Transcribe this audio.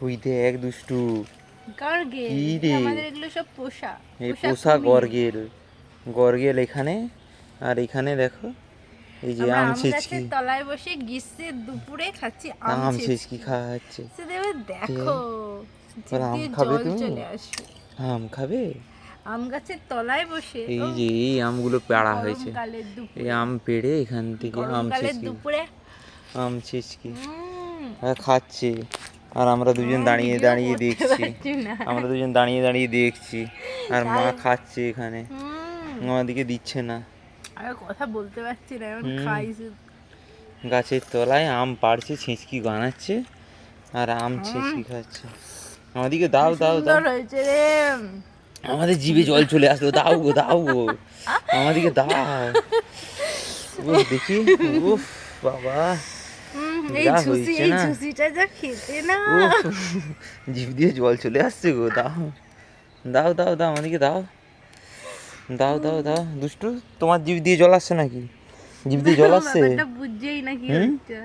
ওই দেখ দুষ্টু। কি রে? আমাদের এগুলো সব পোষা এই পোষা কুমির। গর্গেল গর্গেল এখানে আর এখানে দেখো এই যে আমরা আম আম ছেচকি গাছের তলায় বসে গ্রীষ্মের দুপুরে খাচ্ছি আম আম ছেচকি ছেচকি খাওয়া সে দেবে দেখো আম জিভ খাবে জল তুমি? চলে আসবে। আম খাবে? আম গাছের তলায় বসে এই যে এই আমগুলো পেড়া হয়েছে। দুপুরে এই আম পেড়ে এখান থেকে আম গরমকালের ছেচকি দুপুরে। আম ছেচকি উম, আর খাচ্ছে। আর আমরা দুজন দাঁড়িয়ে দাঁড়িয়ে দেখছি। আমরা দুজন দাঁড়িয়ে দাঁড়িয়ে দেখছি। আর মা খাচ্ছে এখানে। আমাদেরকে দিচ্ছে না। আমি কথা বলতে পারছি না এখন খাই গাছের তলায় আম পাড়ছে ছেঁচকি বানাচ্ছে আর আম ছেঁচকি খাচ্ছে। আমাদেরকে দাও দাও দাও। আমাদের জিভে জল চলে আসলো দাও গো দাও গো। আমাদেরকে দাও। ও দেখি। উফ বাবা। যা হয়েছে না। জিভ দিয়ে জল চলে আসছে গো দাও। দাও দাও দাও আমাদেরকে দাও। দাও দাও দাও। দুষ্টু তোমার জিভ দিয়ে জল আসছে নাকি? জিভ দিয়ে জল আসছে? বুঝছেই না কি হুম? হচ্ছে।